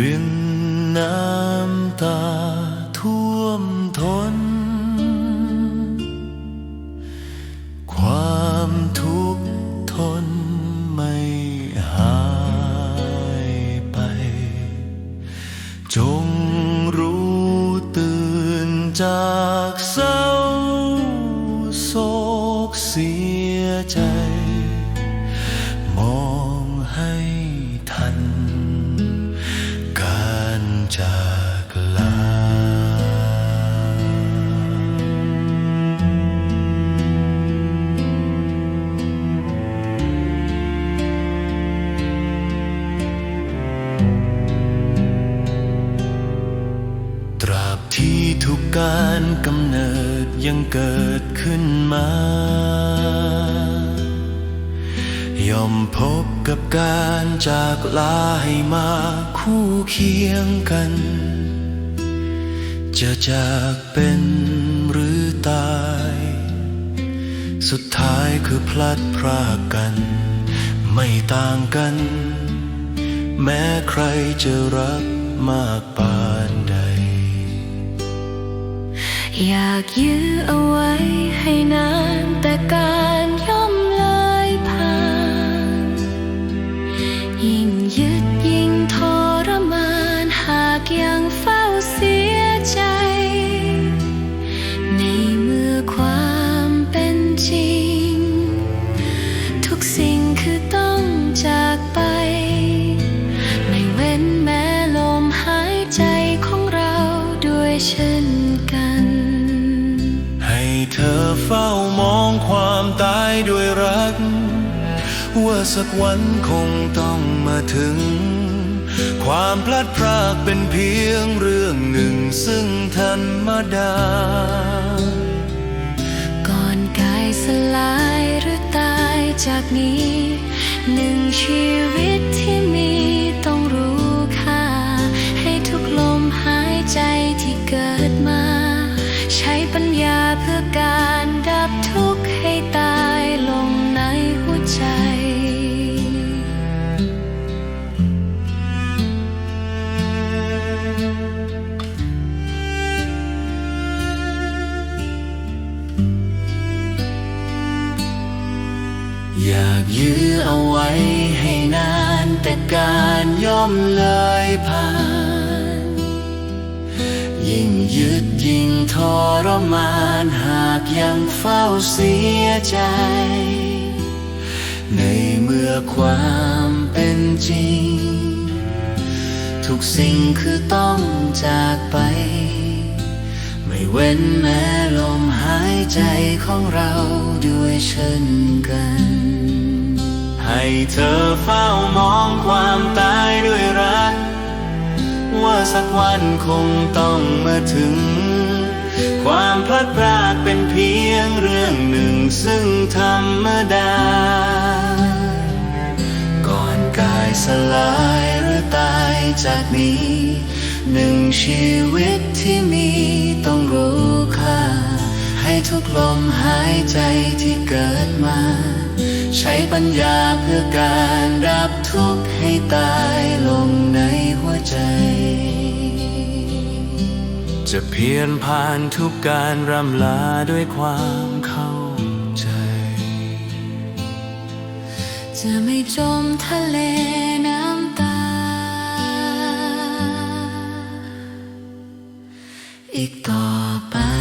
รินน้ำตาท่วมทน ความทุกข์ทนไม่หายไป จงรู้ตื่นจากเศร้าโศกเสียใจ มองให้ กการกำเนิดยังเกิดขึ้นมา ย่อมพบกับการจากลาให้มาคู่เคียงกัน จะจากเป็นหรือตาย สุดท้ายคือพลัดพรากกัน ไม่ต่างกัน แม้ใครจะรักมากปานใด อยากยื้อเอาไว้ให้นานแต่การย่อมเลยผ่านยิ่งยึดยิ่งทรมานหากยังเฝ้าเสียใจ ในเมื่อความเป็นจริง ทุกสิ่งคือต้องจากไป ไม่เว้นแม้ลมหายใจของเราด้วยเช่นกัน เธอเฝ้ามองความตายด้วยรัก ว่าสักวันคงต้องมาถึง ความพลัดพรากเป็นเพียงเรื่องหนึ่งซึ่งธรรมดา ก่อนกายสลายหรือตายจากนี้ หนึ่งชีวิตที่มีต้องรู้ค่า ให้ทุกลมหายใจที่เกิดมา ใช้ปัญญาเพื่อการดับทุกข์ให้ตายลงในหัวใจ อยากยื้อเอาไว้ให้นานแต่การย่อมเลยผ่าน ยิ่งยึดยิ่งทรมานหากยังเฝ้าเสียใจ ในเมื่อความเป็นจริง ทุกสิ่งคือต้องจากไป ไม่เว้นแม้ลมหายใจของเราด้วยเช่นกัน ให้เธอเฝ้ามอง วันคงต้องมาถึง ความพลัดพรากเป็นเพียงเรื่องหนึ่งซึ่งธรรมดา ก่อนกายสลายหรือตายจากนี้ หนึ่งชีวิตที่มีต้องรู้ค่า ให้ทุกลมหายใจที่เกิดมา ใช้ปัญญาเพื่อการดับทุกข์ให้ตายลงในหัวใจ จะเพียรผ่านทุกการรำลาด้วยความเข้าใจ จะไม่จมทะเลน้ำตา อีกต่อไป